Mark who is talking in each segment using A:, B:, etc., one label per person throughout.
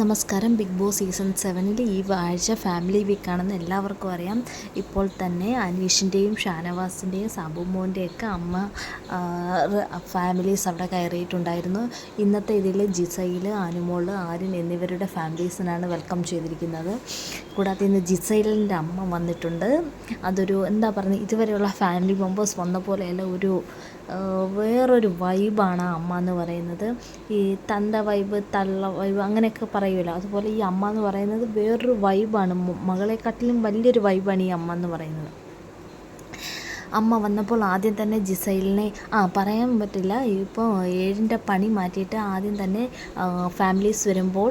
A: നമസ്കാരം. Big boss season സെവനിൽ ഈ ആഴ്ച ഫാമിലി വീക്കാണെന്ന് എല്ലാവർക്കും അറിയാം. ഇപ്പോൾ തന്നെ അനീഷിന്റെയും ഷാനവാസിന്റെയും സാബുമോന്റെയൊക്കെ അമ്മ ഫാമിലീസ് അവിടെ കയറിയിട്ടുണ്ടായിരുന്നു. ഇന്നത്തെ ഇതിൽ ജിസയിൽ അനുമോൾ ആര്യൻ എന്നിവരുടെ ഫാമിലീസിനാണ് വെൽക്കം ചെയ്തിരിക്കുന്നത്. കൂടാതെ ഇന്ന് ജിസൈലിന്റെ അമ്മ വന്നിട്ടുണ്ട്. അതൊരു എന്താ പറയുക ഇതുവരെയുള്ള ഫാമിലി മെമ്പേഴ്സ് വന്ന പോലെയല്ല ഒരു വേറൊരു വൈബാണ് ആ അമ്മ എന്ന് പറയുന്നത്. ഈ തന്ത വൈബ് തള്ള വൈബ് അങ്ങനെയൊക്കെ പറയുമല്ലോ അതുപോലെ ഈ അമ്മ എന്ന് പറയുന്നത് വേറൊരു വൈബാണ്. മകളെക്കാട്ടിലും വലിയൊരു വൈബാണ് ഈ അമ്മ എന്ന് പറയുന്നത്. അമ്മ വന്നപ്പോൾ ആദ്യം തന്നെ ജിസൈലിനെ ആ പറയാൻ പറ്റില്ല. ഇപ്പോൾ ഏഴിന്റെ പണി മാറ്റിയിട്ട് ആദ്യം തന്നെ ഫാമിലീസ് വരുമ്പോൾ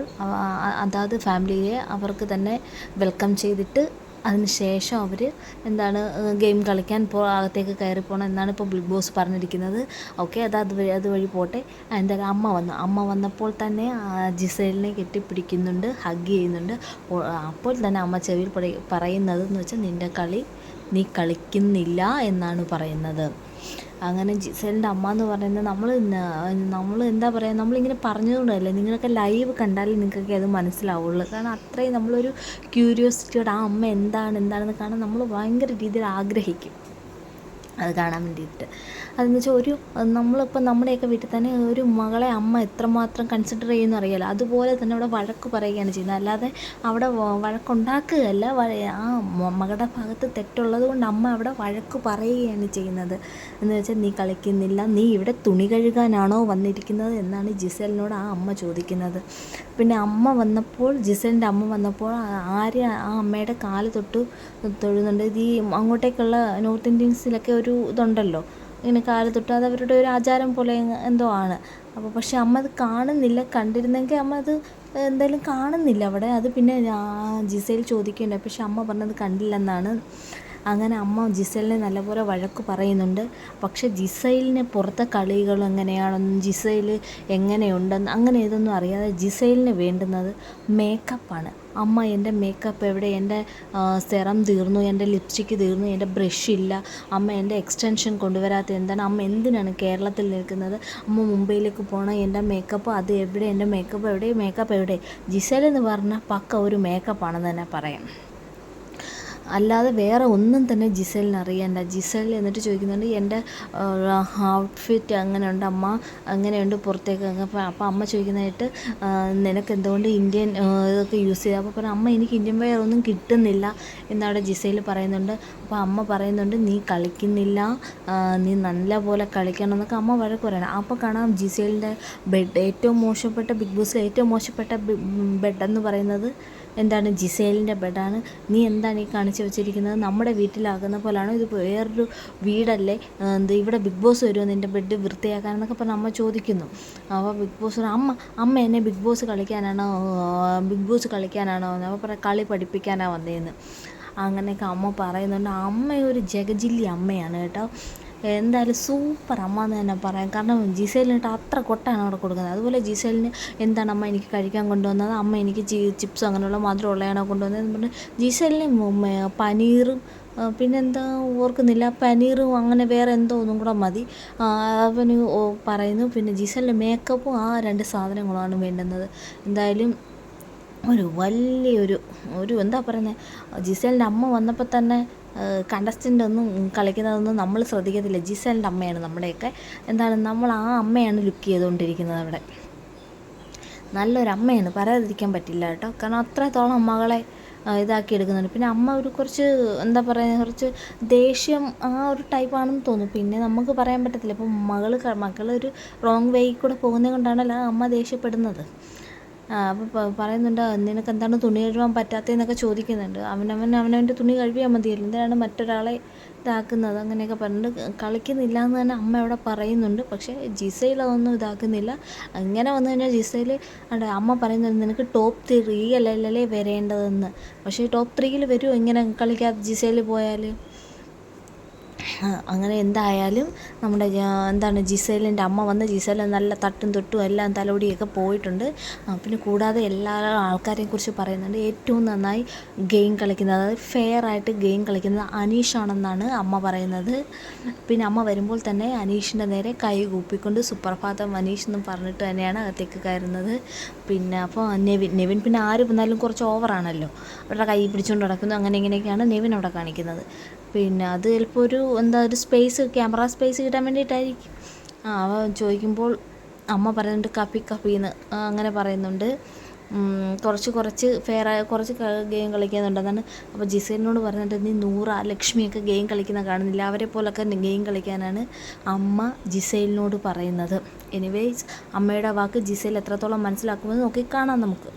A: അതാത് ഫാമിലിയെ അവർക്ക് തന്നെ വെൽക്കം ചെയ്തിട്ട് അതിന് ശേഷം അവർ എന്താണ് ഗെയിം കളിക്കാൻ പോ അകത്തേക്ക് കയറി പോകണം എന്നാണ് ഇപ്പോൾ ബിഗ് ബോസ് പറഞ്ഞിരിക്കുന്നത്. ഓക്കെ അത് അതുവഴി അതുവഴി പോട്ടെ. എന്തായാലും അമ്മ വന്നു. അമ്മ വന്നപ്പോൾ തന്നെ ജിസേലിനെ കെട്ടിപ്പിടിക്കുന്നുണ്ട് ഹഗ് ചെയ്യുന്നുണ്ട്. അപ്പോൾ തന്നെ അമ്മ ചെവിയിൽ പറയുന്നത് എന്ന് വെച്ചാൽ നിന്റെ കളി നീ കളിക്കുന്നില്ല എന്നാണ് പറയുന്നത്. അങ്ങനെ ജിസേലിന്റെ അമ്മ എന്ന് പറയുന്നത് നമ്മൾ നമ്മൾ എന്താ പറയുക നമ്മളിങ്ങനെ പറഞ്ഞതുകൊണ്ടല്ലേ നിങ്ങളൊക്കെ ലൈവ് കണ്ടാലേ നിങ്ങൾക്കൊക്കെ അത് മനസ്സിലാവുള്ളൂ. കാരണം അത്രയും നമ്മളൊരു ക്യൂരിയോസിറ്റിയോടെ ആ അമ്മ എന്താണ് എന്താണെന്ന് കാണാൻ നമ്മൾ ഭയങ്കര രീതിയിൽ ആഗ്രഹിക്കും. അത് കാണാൻ വേണ്ടിയിട്ട്. അതെന്ന് വെച്ചാൽ ഒരു നമ്മളിപ്പോൾ നമ്മുടെയൊക്കെ വീട്ടിൽ തന്നെ ഒരു മകളെ അമ്മ എത്രമാത്രം കൺസിഡർ ചെയ്യുമെന്ന് അറിയാലോ. അതുപോലെ തന്നെ അവിടെ വഴക്ക് പറയുകയാണ് ചെയ്യുന്നത്. അല്ലാതെ അവിടെ വഴക്കുണ്ടാക്കുകയല്ല. വഴ- ആ മകളുടെ ഭാഗത്ത് തെറ്റുള്ളത് കൊണ്ട് അമ്മ അവിടെ വഴക്ക് പറയുകയാണ് ചെയ്യുന്നത്. എന്ന് വെച്ചാൽ നീ കളിക്കുന്നില്ല. നീ ഇവിടെ തുണി കഴുകാനാണോ വന്നിരിക്കുന്നത് എന്നാണ് ജിസലിനോട് ആ അമ്മ ചോദിക്കുന്നത്. പിന്നെ അമ്മ വന്നപ്പോൾ ജിസലിന്റെ അമ്മ വന്നപ്പോൾ ആര് ആര്യ ആ അമ്മയുടെ കാൽ തൊട്ട് തൊഴുന്നുണ്ട്. ഈ അങ്ങോട്ടേക്കുള്ള നോർത്ത് ഇന്ത്യൻസിലൊക്കെ ഒരു ഇതുണ്ടല്ലോ. ഇങ്ങനെ കാൽ തൊട്ട് അത് അവരുടെ ഒരു ആചാരം പോലെ എന്തോ ആണ്. അപ്പോൾ പക്ഷേ അമ്മ അത് കാണുന്നില്ല. കണ്ടിരുന്നെങ്കിൽ അമ്മ അത് എന്തായാലും കാണുന്നില്ല അവിടെ. അത് പിന്നെ ജിസയിൽ ചോദിക്കുന്നുണ്ട്. പക്ഷെ അമ്മ പറഞ്ഞത് കണ്ടില്ലെന്നാണ്. അങ്ങനെ അമ്മ ജിസലിനെ നല്ലപോലെ വഴക്ക് പറയുന്നുണ്ട്. പക്ഷേ ജിസൈലിനെ പുറത്തെ കളികൾ എങ്ങനെയാണെന്നും ജിസൈൽ എങ്ങനെയുണ്ടെന്ന് അങ്ങനെ ഇതൊന്നും അറിയാതെ ജിസൈലിന് വേണ്ടുന്നത് മേക്കപ്പാണ് അമ്മ എന്റെ മേക്കപ്പ് എവിടെ? എന്റെ സെറം തീർന്നു എന്റെ ലിപ്സ്റ്റിക്ക് തീർന്നു എന്റെ ബ്രഷ് ഇല്ല. അമ്മ എന്റെ എക്സ്റ്റൻഷൻ കൊണ്ടുവരാത്ത എന്താണ്? അമ്മ എന്തിനാണ് കേരളത്തിൽ നിൽക്കുന്നത്? അമ്മ മുംബൈയിലേക്ക് പോകണം എന്റെ മേക്കപ്പ് അത് എവിടെ? എന്റെ മേക്കപ്പ് എവിടെ? മേക്കപ്പ് എവിടെ? ജിസൽ എന്ന് പറഞ്ഞാൽ പക്ക ഒരു മേക്കപ്പാണെന്ന് തന്നെ പറയാം. അല്ലാതെ വേറെ ഒന്നും തന്നെ ജിസലിന് അറിയണ്ട. ജിസൽ എന്നിട്ട് ചോദിക്കുന്നുണ്ട് എന്റെ ഔട്ട്ഫിറ്റ് അങ്ങനെയുണ്ട് അമ്മ അങ്ങനെയുണ്ട് പുറത്തേക്ക്. അപ്പോൾ അപ്പോൾ അമ്മ ചോദിക്കുന്നതായിട്ട് നിനക്ക് എന്തുകൊണ്ട് ഇന്ത്യൻ ഇതൊക്കെ യൂസ് ചെയ്ത്? അപ്പോൾ പറഞ്ഞു അമ്മ എനിക്ക് ഇന്ത്യൻ വെയർ ഒന്നും കിട്ടുന്നില്ല. എന്നവിടെ ജിസയിൽ പറയുന്നുണ്ട്. അപ്പോൾ അമ്മ പറയുന്നുണ്ട് നീ കളിക്കുന്നില്ല നീ നല്ല പോലെ കളിക്കണം എന്നൊക്കെ അമ്മ വഴക്ക് പറയണം. അപ്പോൾ കാണാം ജിസയിലിന്റെ ബെഡ് ഏറ്റവും മോശപ്പെട്ട ബിഗ് ബോസിലെ ഏറ്റവും മോശപ്പെട്ട ബെഡ് എന്ന് പറയുന്നത് എന്താണ് ജിസേലിന്റെ ബെഡാണ്. നീ എന്താണ് ഈ കാണിച്ചു വെച്ചിരിക്കുന്നത്? നമ്മുടെ വീട്ടിലാകുന്ന പോലാണ്? ഇത് വേറൊരു വീടല്ലേ? എന്ത് ഇവിടെ ബിഗ് ബോസ് വരുമോ നിന്റെ ബെഡ് വൃത്തിയാക്കാൻ എന്നൊക്കെ പറഞ്ഞ് അമ്മ ചോദിക്കുന്നു. അപ്പോൾ ബിഗ് ബോസ് അമ്മ അമ്മ എന്നെ ബിഗ് ബോസ് കളിക്കാനാണോ ബിഗ് ബോസ് കളിക്കാനാണോ എന്ന് അപ്പോൾ പറയാം കളി പഠിപ്പിക്കാനാണ് വന്നതെന്ന് അങ്ങനെയൊക്കെ അമ്മ പറയുന്നുണ്ട്. അമ്മ ഒരു ജഗജില്ലി അമ്മയാണ് കേട്ടോ. എന്തായാലും സൂപ്പർ അമ്മ എന്ന് തന്നെ പറയാം. കാരണം ജിസേലിനിട്ട് അത്ര കൊട്ടാണ് അവിടെ കൊടുക്കുന്നത്. അതുപോലെ ജിസേലിന് എന്താണ് അമ്മ എനിക്ക് കഴിക്കാൻ കൊണ്ടുവന്നത്? അമ്മ എനിക്ക് ചിപ്സ് അങ്ങനെയുള്ള മധുരമുള്ളതാണോ കൊണ്ടുവന്നത് എന്ന് പറഞ്ഞ് ജിസേലിന് പനീറും പിന്നെന്താ ഓർക്കുന്നില്ല. പനീറും അങ്ങനെ വേറെ എന്തോ ഒന്നും കൂടെ മതി. അവന് പറയുന്നു. പിന്നെ ജിസലിന്റെ മേക്കപ്പും ആ രണ്ട് സാധനങ്ങളാണ് വേണ്ടുന്നത്. എന്തായാലും ഒരു വലിയൊരു ഒരു എന്താ പറയുന്നത് ജിസേലിന്റെ അമ്മ വന്നപ്പോൾ തന്നെ കണ്ടസ്റ്റന്റ് ഒന്നും കളിക്കുന്നതൊന്നും നമ്മൾ ശ്രദ്ധിക്കത്തില്ല. ജിസേലിന്റെ അമ്മയാണ് നമ്മുടെയൊക്കെ. എന്താണ് നമ്മൾ ആ അമ്മയാണ് ലുക്ക് ചെയ്തുകൊണ്ടിരിക്കുന്നത് അവിടെ. നല്ലൊരു അമ്മയാണ് പറയാതിരിക്കാൻ പറ്റില്ല കേട്ടോ. കാരണം അത്രത്തോളം അമ്മകളെ ഇതാക്കി എടുക്കുന്നുണ്ട്. പിന്നെ അമ്മ ഒരു കുറച്ച് എന്താ പറയുക കുറച്ച് ദേഷ്യം ആ ഒരു ടൈപ്പാണെന്ന് തോന്നുന്നു. പിന്നെ നമുക്ക് പറയാൻ പറ്റത്തില്ല. ഇപ്പം മകൾ മകൾ മകളൊരു റോങ് വേയിൽ കൂടെ പോകുന്നത് കൊണ്ടാണല്ലോ അമ്മ ദേഷ്യപ്പെടുന്നത്. അപ്പോൾ പറയുന്നുണ്ട് നിനക്ക് എന്താണ് തുണി കഴുകാൻ പറ്റാത്തതെന്നൊക്കെ ചോദിക്കുന്നുണ്ട്. അവനവൻ അവനവന്റെ തുണി കഴുകിയാൽ മതിയല്ലോ. എന്തിനാണ് മറ്റൊരാളെ ഇതാക്കുന്നത്? അങ്ങനെയൊക്കെ പറഞ്ഞിട്ട് കളിക്കുന്നില്ല എന്ന് തന്നെ അമ്മ അവിടെ പറയുന്നുണ്ട്. പക്ഷേ ജിസയിൽ അതൊന്നും ഇതാക്കുന്നില്ല. അങ്ങനെ വന്നു കഴിഞ്ഞാൽ ജിസയിൽ അമ്മ പറയുന്നുണ്ട് നിനക്ക് ടോപ്പ് ത്രീ അല്ലല്ലേ വരേണ്ടതെന്ന്? പക്ഷേ ടോപ്പ് ത്രീയിൽ വരുമോ ഇങ്ങനെ കളിക്കാതെ ജിസയിൽ പോയാൽ അങ്ങനെ എന്തായാലും നമ്മുടെ എന്താണ് ജിസേലിന്റെ അമ്മ വന്ന് ജിസേലെ നല്ല തട്ടും തൊട്ടും എല്ലാം തലോടിയൊക്കെ പോയിട്ടുണ്ട്. പിന്നെ കൂടാതെ എല്ലാ ആൾക്കാരെയും കുറിച്ച് പറയുന്നുണ്ട്. ഏറ്റവും നന്നായി ഗെയിം കളിക്കുന്നത് അതായത് ഫെയർ ആയിട്ട് ഗെയിം കളിക്കുന്നത് അനീഷാണെന്നാണ് അമ്മ പറയുന്നത്. പിന്നെ അമ്മ വരുമ്പോൾ തന്നെ അനീഷിന്റെ നേരെ കൈ കൂപ്പിക്കൊണ്ട് സുപ്രഭാതം അനീഷ് എന്നും പറഞ്ഞിട്ട് തന്നെയാണ് അകത്തേക്ക് കയറുന്നത്. പിന്നെ അപ്പോൾ നെവിൻ നെവിൻ പിന്നെ ആര് വന്നാലും കുറച്ച് ഓവറാണല്ലോ അവരുടെ കൈ പിടിച്ചുകൊണ്ട് നടക്കുന്നു അങ്ങനെ ഇങ്ങനെയൊക്കെയാണ് നെവിൻ അവിടെ കാണിക്കുന്നത്. പിന്നെ അത് ചിലപ്പോൾ ഒരു എന്താ ഒരു സ്പേസ് ക്യാമറ സ്പേസ് കിട്ടാൻ വേണ്ടിയിട്ടായിരിക്കും. ആ അവ ചോദിക്കുമ്പോൾ അമ്മ പറയുന്നുണ്ട് കപ്പി കപ്പിന്ന് അങ്ങനെ പറയുന്നുണ്ട്. കുറച്ച് കുറച്ച് ഫെയർ കുറച്ച് ഗെയിം കളിക്കുന്നുണ്ടെന്നാണ് അപ്പോൾ ജിസേലിനോട് പറഞ്ഞിട്ട് നീ നൂറ ലക്ഷ്മിയൊക്കെ ഗെയിം കളിക്കുന്ന കാണുന്നില്ല. അവരെ പോലൊക്കെ ഗെയിം കളിക്കാനാണ് അമ്മ ജിസേലിനോട് പറയുന്നത്. എനിവേസ് അമ്മയുടെ വാക്ക് ജിസേൽ എത്രത്തോളം മനസ്സിലാക്കുമെന്ന് നോക്കി കാണാം നമുക്ക്.